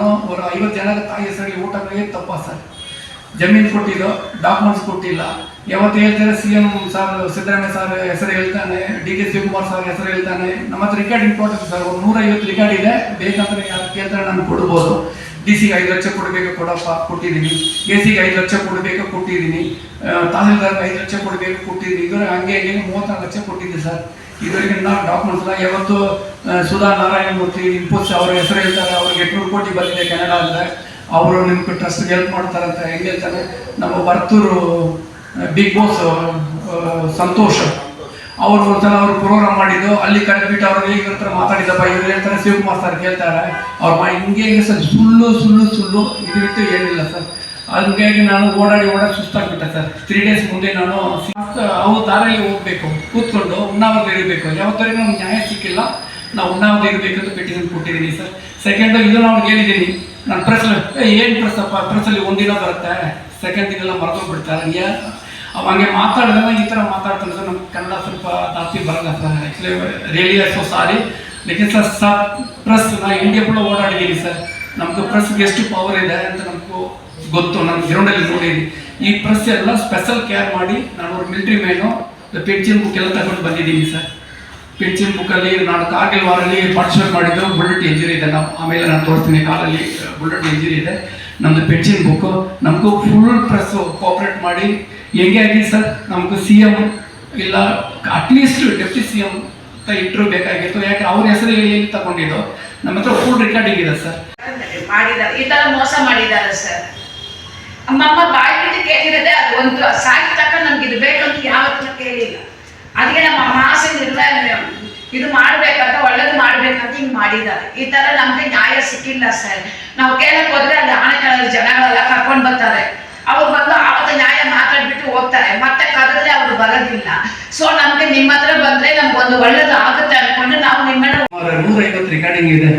ನಾನು ಒಂದು ಐವತ್ತು ಜನ ತಾಯಿ ಹೆಸರಲ್ಲಿ ಊಟ ತಪ್ಪ ಸರ್? ಜಮೀನು ಕೊಟ್ಟಿದ್ದು ಡಾಕ್ಯುಮೆಂಟ್ಸ್ ಕೊಟ್ಟಿಲ್ಲ. ಯಾವತ್ತು ಹೇಳ್ತಾರೆ C M sir Siddaramaiah sir ಹೆಸರು ಹೇಳ್ತಾನೆ ಡಿ ಕೆ ಶಿವಕುಮಾರ್ ಸರ್ ಹೆಸರು ಹೇಳ್ತಾನೆ. ನಮ್ಮ ಹತ್ರ ರಿಕಾರ್ಡ್ ಇಂಪಾರ್ಟೆಂಟ್ ಸರ್, ಒಂದು ನೂರೈವತ್ತು ರಿಕಾರ್ಡ್ ಇದೆ. ಬೇಕಂದ್ರೆ ಯಾರು ಕೇಳ್ತಾರೆ ನಾನು ಕೊಡ್ಬೋದು. ಡಿ ಸಿಗೆ ಐದು ಲಕ್ಷ ಕೊಡಬೇಕು, ಕೊಡಪ್ಪ, ಕೊಟ್ಟಿದ್ದೀನಿ. ಎ ಸಿಗೆ ಐದು ಲಕ್ಷ ಕೊಡಬೇಕು, ಕೊಟ್ಟಿದ್ದೀನಿ. ತಹಸೀಲ್ದಾರ್ಗೆ ಐದು ಲಕ್ಷ ಕೊಡಬೇಕು, ಕೊಟ್ಟಿದ್ದೀನಿ. ಇದರ ಹಂಗೆ ಏನು ಮೂವತ್ನಾಲ್ಕು ಲಕ್ಷ ಕೊಟ್ಟಿದ್ದೆ ಸರ್. ಇದರಿಗೆ ನಾವು ಡಾಕ್ಯುಮೆಂಟ್ಸ್ ಎಲ್ಲ ಯಾವತ್ತು ಸುಧಾ ನಾರಾಯಣ ಮೂರ್ತಿ ಇನ್ಪುಟ್ಸ್ ಅವ್ರ ಹೆಸರು ಹೇಳ್ತಾರೆ. ಅವ್ರಿಗೆ ಎಂಟ್ನೂರು ಕೋಟಿ ಬಂದಿದೆ ಕೆನಡಾ ಅಂದರೆ ಅವರು ನಿಮ್ಗೆ ಟ್ರಸ್ಟ್ಗೆ ಹೆಲ್ಪ್ ಮಾಡ್ತಾರಂತ ಹೆಂಗೆ ಹೇಳ್ತಾರೆ? ನಮ್ಮ ಬರ್ತೂರು ಬಿಗ್ ಬಾಸ್ ಸಂತೋಷ್. ಅವರು ಒಂದ್ಸಲ ಅವರು ಪ್ರೋಗ್ರಾಮ್ ಮಾಡಿದ್ದು, ಅಲ್ಲಿ ಕಟ್ಬಿಟ್ಟು ಅವ್ರು ಈಗ ಹತ್ರ ಮಾತಾಡಿದಪ್ಪ ಇವ್ರು ಹೇಳ್ತಾರೆ, ಶಿವಕುಮಾರ್ ಸರ್ ಕೇಳ್ತಾರೆ. ಅವ್ರ ಮಾ ಹಿಂಗೆ ಹಿಂಗೆ ಸರ್ ಸುಳ್ಳು ಸುಳ್ಳು ಸುಳ್ಳು, ಇದು ಬಿಟ್ಟು ಏನಿಲ್ಲ ಸರ್ ಹಂಗಾಗಿ ನಾನು ಓಡಾಡಿ ಓಡಾಡಿ ಸುಸ್ತಾಗ್ಬಿಟ್ಟೆ ಸರ್ ತ್ರೀ ಡೇಸ್ ಮುಂದೆ ನಾನು ಅವು ದಾರಲ್ಲಿ ಹೋಗ್ಬೇಕು, ಕೂತ್ಕೊಂಡು ಉಣ್ಣಾವರದ ಇರಬೇಕು. ಯಾವತ್ತರಿಗೂ ನಮ್ಗೆ ನ್ಯಾಯ ಸಿಕ್ಕಿಲ್ಲ. ನಾವು ಉಣ್ಣಾವರದ ಇರಬೇಕಂತ ಪೆಟಿಷನ್ ಕೊಟ್ಟಿದ್ದೀನಿ ಸರ್ ಸೆಕೆಂಡ್ ಇದು ನಾವು ಹೇಳಿದ್ದೀನಿ. ನಾನು ಪ್ರೆಸ್ ಏನು ಪ್ರೆಸ್ ಅಪ್ಪ? ಪ್ರೆಸ್ಸಲ್ಲಿ ಒಂದಿನ ಬರುತ್ತೆ. ಸೆಕೆಂಡ್ ದಿನೆಲ್ಲ ಮರ್ತೋಗ್ಬಿಡ್ತಾರೆ ಹಂಗೆ ಅವ ಹಂಗೆ ಮಾತಾಡಿದಾಗ ಈ ಥರ ಮಾತಾಡ್ತಾರೆ ಸರ್ ನಮ್ಗೆ ಕನ್ನಡ ಸ್ವಲ್ಪ ಜಾಸ್ತಿ ಬರಲ್ಲ sir. Actually really so sorry ಲೇಕಿನ್ sir sir press ನಾ ಇಂಡಿಯಾ ಕೂಡ ಓಡಾಡಿದ್ದೀನಿ ಸರ್. ನಮ್ದು ಪ್ರೆಸ್ಗೆ ಎಷ್ಟು ಪವರ್ ಇದೆ ಅಂತ ನಮಗೂ ಗೊತ್ತು. ನಾನು ಗ್ರೌಂಡಲ್ಲಿ ನೋಡಿದ್ದೀನಿ ಈ ಪ್ರೆಸ್ ಎಲ್ಲ ಸ್ಪೆಷಲ್ ಕೇರ್ ಮಾಡಿ ನಾನು ಅವ್ರ ಮಿಲಿಟ್ರಿ ಮೇನು ಪೆನ್ಷನ್ ಬುಕ್ ಎಲ್ಲ ತಗೊಂಡು ಬಂದಿದ್ದೀನಿ ಸರ್. ಪೆನ್ಷನ್ ಬುಕ್ಕಲ್ಲಿ ನಾನು ಕಾರ್ಗಿಲ್ ವಾರಲ್ಲಿ ಪಾರ್ಟಿಸಿಪೇಟ್ ಮಾಡಿದ್ದು ಬುಲೆಟ್ ಇಂಜುರಿ ಇದೆ. ನಾವು ಆಮೇಲೆ ನಾನು ತೋರಿಸ್ತೀನಿ ಕಾಲಲ್ಲಿ ಬುಲೆಟ್ ಇಂಜುರಿ ಇದೆ. ನಮ್ಮದು ಪೆನ್ಷನ್ ಬುಕ್ಕು ನಮಗೂ ಫುಲ್ ಪ್ರೆಸ್ಸು ಕೋಆಪ್ರೇಟ್ ಮಾಡಿ ಹೆಂಗೆ ಆಗಲಿ ಸರ್ ನಮಗೂ ಸಿ ಎಂ ಇಲ್ಲ at least deputy C M ಇಟ್ಟರು ಬೇಕಾಗಿತ್ತು. ಯಾಕೆ ಅವ್ರ ಹೆಸರು ಹೇಳಿ ತಗೊಂಡಿದ್ದು. ನಮ್ಮ ಹತ್ರ ಫುಲ್ ರೆಕಾರ್ಡಿಂಗ್ ಇದೆ ಸರ್. ಮಾಡಿದ್ದಾರೆ ಈ ತರ ಮೋಸ ಮಾಡಿದ್ದಾರೆ ಸರ್. ಅಮ್ಮಮ್ಮ ಬಾಯಿ ಕೇಳಿರದೆ ಅದು ಒಂದು ಸಾಕಿ ತಕ್ಕ ನಮ್ಗೆ ಇದು ಬೇಕಂತ ಯಾವತ್ತೂ ಕೇಳಿಲ್ಲ. ಅದಕ್ಕೆ ನಮ್ಮ ಮಾಸ ನಿರ್ಣಯ ಇದು ಮಾಡ್ಬೇಕಂತ, ಒಳ್ಳೇದು ಮಾಡ್ಬೇಕಂತ ಹಿಂಗ್ ಮಾಡಿದ್ದಾರೆ. ಈ ತರ ನಮ್ಗೆ ನ್ಯಾಯ ಸಿಕ್ಕಿಲ್ಲ ಸರ್. ನಾವು ಕೇಳಕ್ ಹೋದ್ರೆ ಅಲ್ಲಿ ಆಣೆಕಳಲ್ಲಿ ಜನಗಳೆಲ್ಲ ಕರ್ಕೊಂಡ್ ಬರ್ತಾರೆ. ಅವ್ರು ಬಂದು ಬರೋದಿಲ್ಲ. ಸೊ ನಮ್ಗೆ ನಿಮ್ಮ ಹತ್ರ ಬಂದ್ರೆ ನಮ್ಗೆ ಒಂದು ಒಳ್ಳೇದು ಆಗುತ್ತೆ ಅನ್ಕೊಂಡು ನಾವು ನಿಮ್ಮನ್ನ ನೂರೈವತ್ತು ರೆಕಾರ್ಡಿಂಗ್ ಇದೆ.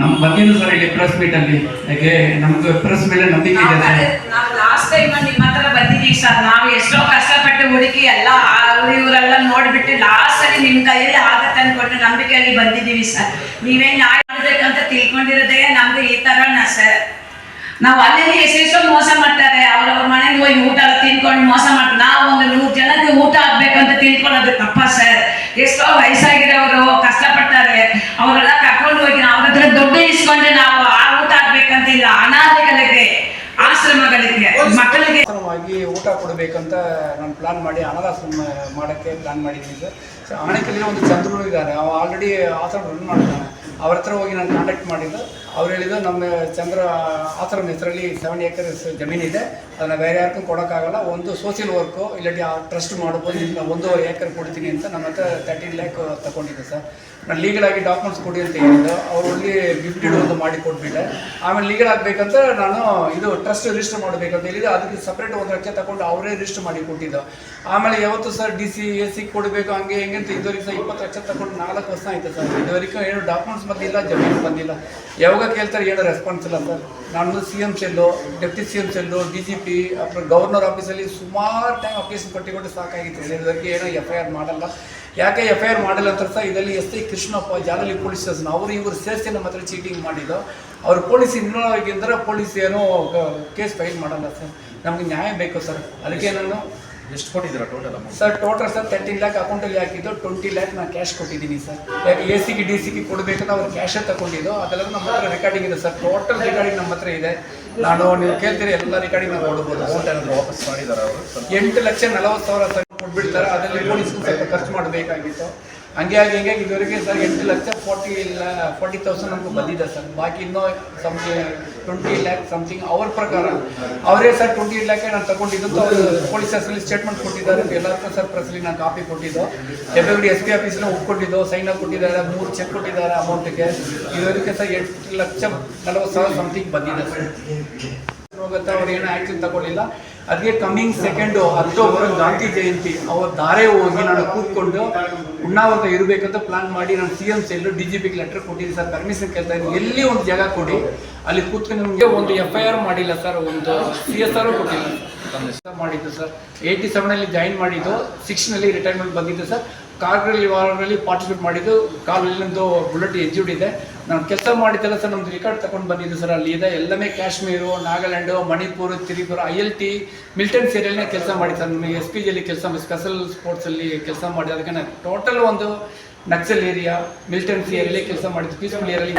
ನಮ್ ಬಂದಿದ್ದು ಸರ್ ಇಲ್ಲಿ ಪ್ರೆಸ್ ಮೀಟ್ ಅಲ್ಲಿ? ಯಾಕೆ ನಮ್ಗೆ ಪ್ರೆಸ್ ಮೇಲೆ ನಂಬಿಕೆ ಇದೆ ಸರ್ ನಾವು ಲಾಸ್ಟ್ ಟೈಮ್ ನಿಮ್ಮ ಹತ್ರ ಬಂದಿದ್ದೀವಿ ಸರ್ ನಾವು ಎಷ್ಟೋ ಕಷ್ಟಪಟ್ಟು ಹುಡುಕಿ ಎಲ್ಲ ಅವ್ರು ಇವರೆಲ್ಲ ನೋಡ್ಬಿಟ್ಟು ಲಾಸ್ಟ್ ಅಲ್ಲಿ ನಿಮ್ ಕೈಯಲ್ಲಿ ಆಗತ್ತೆ ಅನ್ಕೊಂಡು ನಂಬಿಕೆಯಲ್ಲಿ ಬಂದಿದ್ದೀವಿ ಸರ್ ನೀವೇನ್ ನ್ಯಾಯ ಮಾಡ್ಬೇಕಂತ ತಿಳ್ಕೊಂಡಿರೋದೇ ನಮ್ದು ಈ ತರನ ಸರ್ ನಾವು ಅಲ್ಲಿ ಎಷ್ಟೆಷ್ಟೋ ಮೋಸ ಮಾಡ್ತಾರೆ. ಅವ್ರವ್ರ ಮನೆಗೆ ಹೋಗಿ ಊಟ ತಿನ್ಕೊಂಡು ಮೋಸ ಮಾಡ್ತಾರೆ ನಾವು ಒಂದು ನೂರು ಜನಕ್ಕೆ ಊಟ ಆಗ್ಬೇಕಂತ ತಿಳ್ಕೊಳ್ಳೋದು ತಪ್ಪ ಸರ್ ಎಷ್ಟೋ ವಯಸ್ಸಾಗಿರೋರು ಕಷ್ಟಪಡ್ತಾರೆ ಅವರೆಲ್ಲ ಕರ್ಕೊಂಡು ಹೋಗಿ ಅವ್ರ ಹತ್ರ ದುಡ್ಡು ಇಸ್ಕೊಂಡ್ರೆ ನಾವು ಆ ಊಟ ಆಗ್ಬೇಕಂತ ಇಲ್ಲ ಅನಾಥಗಳಿಗೆ ಆಶ್ರಮಗಳಿಗೆ, ಮಕ್ಕಳಿಗೆ. ಊಟ ಕೊಡಬೇಕಂತ ನಾನು ಪ್ಲಾನ್ ಮಾಡಿ, ಅನಾಥಾಶ್ರಮ ಮಾಡೋಕ್ಕೆ ಪ್ಲಾನ್ ಮಾಡಿದ್ದೀನಿ ಸರ್. ಸೊ ಆಣೆಕಲ್ಲಿ ಒಂದು ಚಂದ್ರು ಇದ್ದಾರೆ. ಅವ ಆಲ್ರೆಡಿ ಆಶ್ರಮ ರನ್ ಮಾಡ್ತಾನೆ. ಅವ್ರ ಹತ್ರ ಹೋಗಿ ನಾನು ಕಾಂಟ್ಯಾಕ್ಟ್ ಮಾಡಿದ್ದು. ಅವ್ರು ಹೇಳಿದ್ರು, ನಮ್ಮ ಚಂದ್ರ ಆಶ್ರಮ ಹೆಸರಲ್ಲಿ ಸೆವೆನ್ ಏಕರ್ಸ್ ಜಮೀನಿದೆ ಅದನ್ನು ಬೇರೆ ಯಾರಿಗೂ ಕೊಡೋಕ್ಕಾಗಲ್ಲ. ಒಂದು ಸೋಷಿಯಲ್ ವರ್ಕು ಇಲ್ಲಾಂಟಿ ಆ ಟ್ರಸ್ಟ್ ಮಾಡ್ಬೋದು. ಇಲ್ಲ ಒಂದೂವರೆ ಏಕರ್ ಕೊಡ್ತೀನಿ ಅಂತ ನಮ್ಮ ಹತ್ರ ತರ್ಟೀನ್ ಲ್ಯಾಕ್ ತಗೊಂಡಿದ್ದೆ ಸರ್. ನಾನು ಲೀಗಲ್ ಆಗಿ ಡಾಕ್ಯುಮೆಂಟ್ಸ್ ಕೊಡಿ ಅಂತ ಹೇಳಿದ್ದು. ಅವ್ರು ಅಲ್ಲಿ ಗಿಫ್ಟ್ ಒಂದು ಮಾಡಿ ಕೊಟ್ಬಿಟ್ಟೆ ಆಮೇಲೆ ಲೀಗಲ್ ಆಗಬೇಕಂತ ನಾನು ಇದು ಟ್ರಸ್ಟ್ ರಿಜಿಸ್ಟರ್ ಮಾಡಬೇಕಂತ ಹೇಳಿದ್ರು ಅದಕ್ಕೆ ಸಪ್ರೇಟ್ ಒಂದು ಲಕ್ಷ ತಗೊಂಡು ಅವರೇ ರಿಜಿಸ್ಟರ್ ಮಾಡಿ ಕೊಟ್ಟಿದ್ದು. ಆಮೇಲೆ ಯಾವತ್ತು sir D C A C ಕೊಡಬೇಕು, ಹಂಗೆ ಹೆಂಗೆ ಅಂತ ಇದುವರೆಗೆ ಸರ್ ಇಪ್ಪತ್ತು ಲಕ್ಷ ತಗೊಂಡು ನಾಲ್ಕು ವರ್ಷ ಆಯಿತು ಸರ್. ಇದುವರೆಗೂ ಏನು ಡಾಕ್ಯುಮೆಂಟ್ಸ್ ಬಂದಿಲ್ಲ, ಜಮೀನು ಬಂದಿಲ್ಲ. ಯಾವಾಗ ಯಾವಾಗ ಕೇಳ್ತಾರೆ, ಏನೋ ರೆಸ್ಪಾನ್ಸ್ ಇಲ್ಲ ಸರ್ ನಾನು C M cell deputy C M cell D G P ಅப்புறம் governor ಆಫೀಸಲ್ಲಿ ಸುಮಾರು ಟೈಮ್ ಅಪ್ಲಿಕೇಶನ್ ಕೊಟ್ಟಿಕೊಂಡು ಸಾಕಾಗಿತ್ತು. ಸರ್ ಇದಕ್ಕೆ ಏನೋ ಎಫ್ ಐ ಆರ್ ಮಾಡಲ್ಲ. ಯಾಕೆ ಎಫ್ ಐ ಆರ್ ಮಾಡಲ್ಲ ಅಂತ ಸರ್ ಇದರಲ್ಲಿ S I Krishnappa ಜಾಲಲಿ police station ಅವರು ಇವರು ಸೇರಿಸಿ ನಮ್ಮ ಹತ್ರ ಚೀಟಿಂಗ್ ಮಾಡಿದ್ದು. ಅವ್ರ ಪೊಲೀಸ್ ಇನ್ವಾಲ್ವ್ ಆಗಿದ್ದರೆ ಪೊಲೀಸ್ ಏನೋ ಕೇಸ್ ಫೈಲ್ ಮಾಡಲ್ಲ ಸರ್. ನಮಗೆ ನ್ಯಾಯ ಬೇಕು ಸರ್. ಅದಕ್ಕೆ ನಾನು ಎಷ್ಟು ಕೊಟ್ಟಿದ್ದೀರಾ total amount sir total sir thirteen lakh ಅಕೌಂಟಲ್ಲಿ ಹಾಕಿದ್ದು ಟ್ವೆಂಟಿ ಲ್ಯಾಕ್ ನಾನು ಕ್ಯಾಶ್ ಕೊಟ್ಟಿದ್ದೀನಿ ಸರ್ ಯಾಕೆ ಎ ಸಿಗೆ ಡಿ ಸಿಗೆ ಕೊಡಬೇಕಂತ ಅವ್ರು ಕ್ಯಾಶೇ ತಗೊಂಡಿದ್ದು. ಅದೆಲ್ಲ ನಮ್ಮ ಹತ್ರ ರೆಕಾರ್ಡಿಂಗ್ ಇದೆ ಸರ್ ಟೋಟಲ್ ರೆಕಾರ್ಡಿಂಗ್ ನಮ್ಮ ಹತ್ರ ಇದೆ. ನಾನು ನೀವು ಕೇಳ್ತೀರಿ ಎಲ್ಲ ರೆಕಾರ್ಡಿಂಗ್ ನಾವು ಕೊಡ್ಬೋದು ಅಮೌಂಟ್ ಏನಾದ್ರು ವಾಪಸ್ ಮಾಡಿದ್ದಾರೆ ಅವರು? ಎಂಟು ಲಕ್ಷ ನಲವತ್ತು ಸಾವಿರ ಸರ್ ಕೊಟ್ಬಿಡ್ತಾರೆ ಅದರಲ್ಲಿ ಪೊಲೀಸ್ಗೂ ಸ್ವಲ್ಪ ಖರ್ಚು ಮಾಡಬೇಕಾಗಿತ್ತು. ಹಂಗೆ ಆಗಿ ಹಿಂಗೆ ಇದುವರೆಗೆ ಸರ್ ಎಂಟು ಲಕ್ಷ ಫೋರ್ಟಿ ಇಲ್ಲ ಫಾರ್ಟಿ ತೌಸಂಡ್ ನಮ್ಗೆ ಬಂದಿದೆ ಸರ್. ಬಾಕಿ ಇನ್ನೂ ಸಮಥಿಂಗ್ ಟ್ವೆಂಟಿ ಲ್ಯಾಕ್ ಸಮಥಿಂಗ್ ಅವ್ರ ಪ್ರಕಾರ. ಅವರೇ ಸರ್ ಟ್ವೆಂಟಿ ಲ್ಯಾಕೆ ನಾನು ತಗೊಂಡಿದ್ದು ಪೊಲೀಸ್ ಸ್ಟೇಷನಲ್ಲಿ ಸ್ಟೇಟ್ಮೆಂಟ್ ಕೊಟ್ಟಿದ್ದಾರೆ. ಎಲ್ಲರಿಗೂ ಸರ್ ಪ್ರೆಸ್ಲಿ ನಾನು ಕಾಪಿ ಕೊಟ್ಟಿದ್ದು. ಎಫ್ ಎಸ್ ಪಿ ಆಫೀಸ್ನ ಒಪ್ಕೊಂಡಿದ್ದು ಸೈನ್ ಕೊಟ್ಟಿದ್ದಾರೆ, ಮೂರು ಚೆಕ್ ಕೊಟ್ಟಿದ್ದಾರೆ ಅಮೌಂಟಿಗೆ ಇದುವರೆಗೆ ಸರ್ ಎಂಟು ಲಕ್ಷ ನಲವತ್ತು ಸಾವಿರ ಸಮಥಿಂಗ್ ಬಂದಿದೆ ಸರ್. ಹೋಗುತ್ತೆ ಅವ್ರು ಏನು ಆ್ಯಕ್ಷನ್ ತಗೊಳ್ಳಿಲ್ಲ. ಅದಕ್ಕೆ coming second October Gandhi Jayanti, ಅವ್ರ ದಾರೆ ಹೋಗಿ ನಾನು ಕೂತ್ಕೊಂಡು ಉಣ್ಣಾವರದ ಇರಬೇಕಂತ ಪ್ಲಾನ್ ಮಾಡಿ ನಾನು C M cell D G ಪಿಗೆ ಲೆಟರ್ ಕೊಟ್ಟಿದ್ದೀನಿ ಸರ್. ಪರ್ಮಿಷನ್ ಕೇಳ್ತಾ ಇದ್ದೀನಿ. ಎಲ್ಲಿ ಒಂದು ಜಾಗ ಕೊಡಿ. ಅಲ್ಲಿ ಕೂತ್ಕೊಂಡು ನಿಮಗೆ ಒಂದು ಎಫ್ ಐ ಆರ್ ಮಾಡಿಲ್ಲ ಸರ್. ಒಂದು ಸಿ ಎಸ್ ಆರ್ ಕೊಟ್ಟಿಲ್ಲ. ಮಾಡಿದ್ದು ಸರ್. ಏಯ್ಟಿ ಸೆವೆನಲ್ಲಿ ಜಾಯಿನ್ ಮಾಡಿದ್ದು. ಸಿಕ್ಸ್ನಲ್ಲಿ ರಿಟೈರ್ಮೆಂಟ್ ಬಂದಿದ್ದು ಸರ್. ಕಾರ್ಗಳಲ್ಲಿ ವಾರಲ್ಲಿ ಪಾರ್ಟಿಸಿಪೇಟ್ ಮಾಡಿದ್ದು. ಕಾಲಲ್ಲಿಂದು ಬುಲೆಟ್ ಎಜ್ಜುಡ್ ಇದೆ. ನಾನು ಕೆಲಸ ಮಾಡಿದ್ದೆಲ್ಲ ಸರ್ ನಮ್ದು ರೆಕಾರ್ಡ್ ತಗೊಂಡು ಬಂದಿದ್ದು ಸರ್ ಅಲ್ಲಿ ಇದೆ. ಎಲ್ಲವೇ Kashmir, Nagaland, Manipur, Tripura I L T Milton ಸೀರಿಯಲ್ನೇ ಕೆಲಸ ಮಾಡಿ ಸರ್ ನನಗೆ ಎಸ್ ಪಿ ಜಿಯಲ್ಲಿ ಕೆಲಸ ಸ್ಪೆಷಲ್ ಸ್ಪೋರ್ಟ್ಸಲ್ಲಿ ಕೆಲಸ ಮಾಡಿ. ಅದಕ್ಕೆ ನಾನು ಟೋಟಲ್ ಒಂದು ನಕ್ಸಲ್ ಏರಿಯಾ ಮಿಲ್ಟನ್ ಏರಿಯಲ್ಲಿ ಕೆಲಸ ಮಾಡಿದ್ದು. ಪೀಸ್ಫುಲ್ ಏರಿಯಲ್ಲಿ